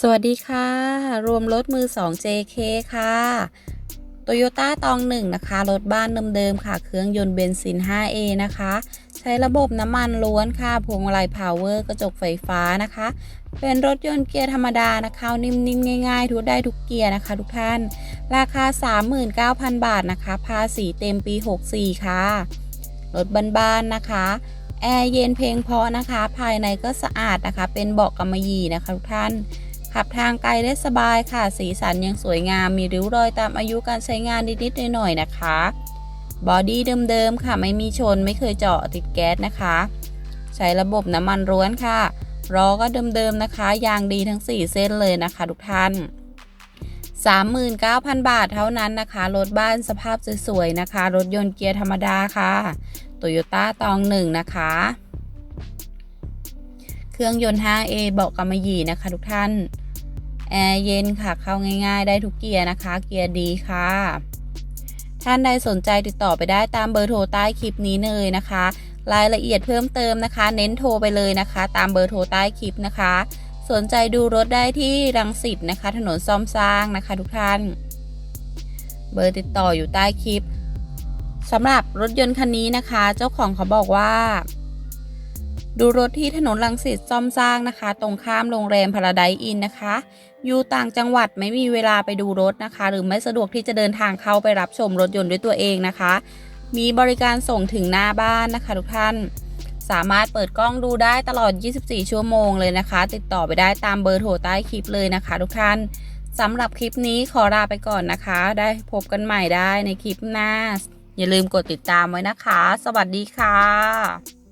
สวัสดีค่ะ รวมรถมือ 2 JK ค่ะ Toyota ตองหนึ่งนะคะ รถบ้านเดิมๆค่ะ เครื่องยนต์เบนซิน 5A นะคะ ใช้ระบบน้ำมันล้วนค่ะ พวงมาลัยพาวเวอร์กระจกไฟฟ้านะคะ เป็นรถยนต์เกียร์ธรรมดานะคะ นิ่มๆ ง่ายๆ ทุกได้ทุกเกียร์นะคะ ทุกท่าน ราคา 39,000 บาทนะคะ ภาษีเต็มปี 64 ค่ะ รถบ้านๆนะคะแอร์เย็นเพลงพราะนะคะ ภายในก็สะอาดนะคะ เป็นเบาะกำมะหยี่นะคะทุกท่าน ขับทางไกลได้สบายค่ะ สีสันยังสวยงาม มีริ้วรอยตามอายุการใช้งานนิดๆหน่อยๆนะคะ บอดี้เดิมๆค่ะ ไม่มีชนไม่เคยเจาะติดแก๊สนะคะ ใช้ระบบน้ำมันร้วนค่ะล้อก็เดิมๆนะคะ ยางดีทั้ง 4 เส้นเลยนะคะ ทุกท่าน 39,000 บาทเท่านั้นนะคะ รถบ้านสภาพสวยๆนะคะ รถยนต์เกียร์ธรรมดาค่ะโตโยต้าตองหนึ่งนะคะ เครื่องยนต์ 5A เบาะกำมะหยี่นะคะทุกท่าน แอร์เย็นค่ะ เข้าง่าย ๆ ได้ทุกเกียร์นะคะ เกียร์ดีค่ะ ท่านใดสนใจติดต่อไปได้ตามเบอร์โทรใต้คลิปนี้เลยนะคะ รายละเอียดเพิ่มเติมนะคะ เน้นโทรไปเลยนะคะ ตามเบอร์โทรใต้คลิปนะคะ สนใจดูรถได้ที่รังสิตนะคะ ถนนซ่อมสร้างนะคะ ทุกท่าน เบอร์ติดต่ออยู่ใต้คลิปสำหรับรถยนต์คันนี้นะคะ เจ้าของเขาบอกว่า ดูรถที่ถนนลังสิตซ่อมสร้างนะคะ ตรงข้ามโรงแรมพาราไดอินนะคะ อยู่ต่างจังหวัดไม่มีเวลาไปดูรถนะคะ หรือไม่สะดวกที่จะเดินทางเข้าไปรับชมรถยนต์ด้วยตัวเองนะคะ มีบริการส่งถึงหน้าบ้านนะคะ ทุกท่าน สามารถเปิดกล้องดูได้ตลอด 24 ชั่วโมงเลยนะคะ ติดต่อไปได้ตามเบอร์โทรใต้คลิปเลยนะคะ ทุกท่านสำหรับคลิปนี้ขอลาไปก่อนนะคะ ได้พบกันใหม่ได้ในคลิปหน้า อย่าลืมกดติดตามไว้นะคะ สวัสดีค่ะ